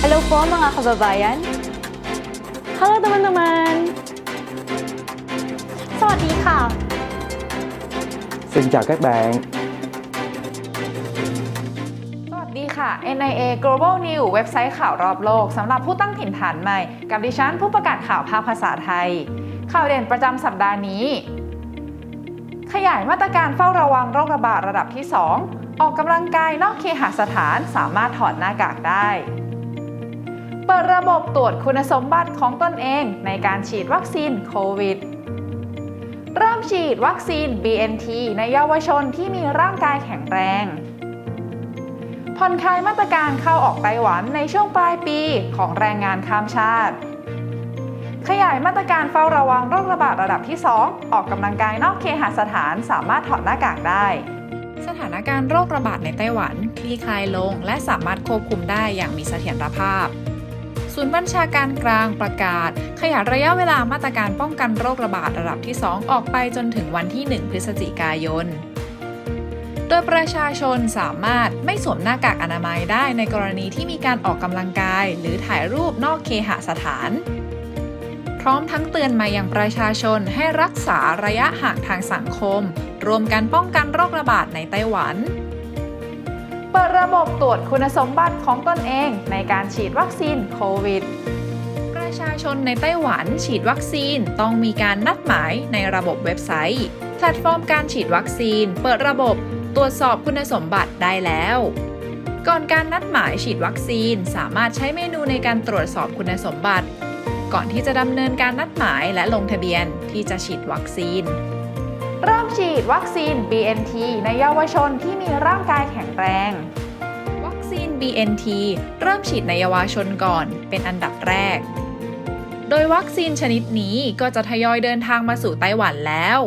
Hello po mga kababayan. Hello teman-teman. สวัสดีค่ะ Xin chào các bạn. สวัสดีค่ะ NIA Global News เว็บไซต์ข่าวรอบโลกสำหรับผู้ตั้งถิ่นฐานใหม่ กับดิฉันผู้ประกาศข่าวภาคภาษาไทย ข่าวเด่นประจำสัปดาห์นี้ ขยายมาตรการเฝ้าระวังโรคระบาดระดับที่ 2 ออกกำลังกายนอกเคหสถานสามารถถอดหน้ากากได้ เปิดระบบตรวจคุณสมบัติของตนเองในการฉีดวัคซีนโควิด เริ่มฉีดวัคซีน BNT ในเยาวชนที่มีร่างกายแข็งแรง ผ่อนคลายมาตรการเข้าออกไต้หวันในช่วงปลายปีของแรงงานข้ามชาติ ขยายมาตรการเฝ้าระวังโรคระบาดระดับที่ 2 ออกกำลังกายนอกเคหสถานสามารถถอดหน้ากากได้สถานการณ์โรคระบาดในไต้หวัน คลี่คลายลง และสามารถควบคุมได้อย่างมีเสถียรภาพ ศูนย์บัญชาการกลางประกาศ ขยายระยะเวลามาตรการป้องกันโรคระบาดระดับที่ 2 ออกไปจนถึงวันที่ 1 พฤศจิกายนโดยประชาชนสามารถไม่สวมหน้ากากอนามัยได้ในกรณีที่มีการออกกำลังกาย หรือถ่ายรูปนอกเคหสถาน พร้อมทั้งเตือนมาอยังประชาชนให้รักษาระยะห่างทางสังคม รวมกันป้องกันโรคระบาดในไต้หวัน เปิดระบบตรวจคุณสมบัติของตนเองในการฉีดวัคซีนโควิด ประชาชนในไต้หวันฉีดวัคซีนต้องมีการนัดหมายในระบบเว็บไซต์ แพลตฟอร์มการฉีดวัคซีน เปิดระบบตรวจสอบคุณสมบัติได้แล้ว ก่อนการนัดหมายฉีดวัคซีนสามารถใช้เมนูในการตรวจสอบคุณสมบัติ ก่อนที่จะดำเนินการนัดหมายและลงทะเบียนที่จะฉีดวัคซีน เริ่มฉีด วัคซีน BNT ในเยาวชนที่มีร่างกายแข็งแรง วัคซีน BNT เริ่มฉีดในเยาวชนก่อนเป็นอันดับแรก โดยวัคซีนชนิดนี้ก็จะทยอยเดินทางมาสู่ไต้หวันแล้ว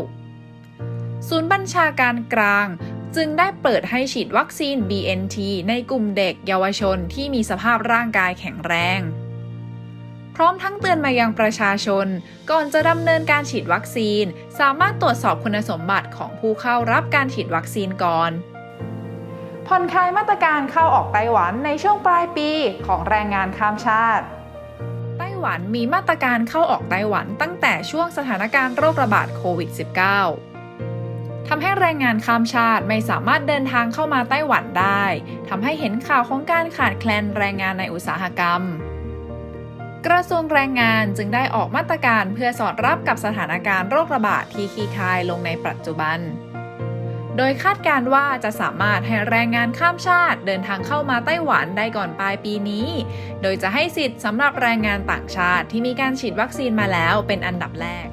ศูนย์บัญชาการกลางจึงได้เปิดให้ฉีดวัคซีน BNT ในกลุ่มเด็กเยาวชนที่มีสภาพร่างกายแข็งแรง พร้อมทั้งเตือนมายังประชาชน ก่อนจะดำเนินการฉีดวัคซีน สามารถตรวจสอบคุณสมบัติของผู้เข้ารับการฉีดวัคซีนก่อนผ่อนคลายมาตรการเข้าออกไต้หวันในช่วงปลายปีของแรงงานข้ามชาติ ไต้หวันมีมาตรการเข้าออกไต้หวันตั้งแต่ช่วงสถานการณ์โรคระบาดโควิด -19 ทำให้แรงงานข้ามชาติไม่สามารถเดินทางเข้ามาไต้หวันได้ ทำให้เห็นข่าวของการขาดแคลนแรงงานในอุตสาหกรรม กระทรวงแรงงานจึงได้ออกมาตรการเพื่อสอดรับกับสถานการณ์โรคระบาดที่คลี่คลายลงในปัจจุบัน โดยคาดการณ์ว่าจะสามารถให้แรงงานข้ามชาติ เดินทางเข้ามาไต้หวันได้ก่อนปลายปีนี้ โดยจะให้สิทธิ์สำหรับแรงงานต่างชาติที่มีการฉีดวัคซีนมาแล้วเป็นอันดับแรก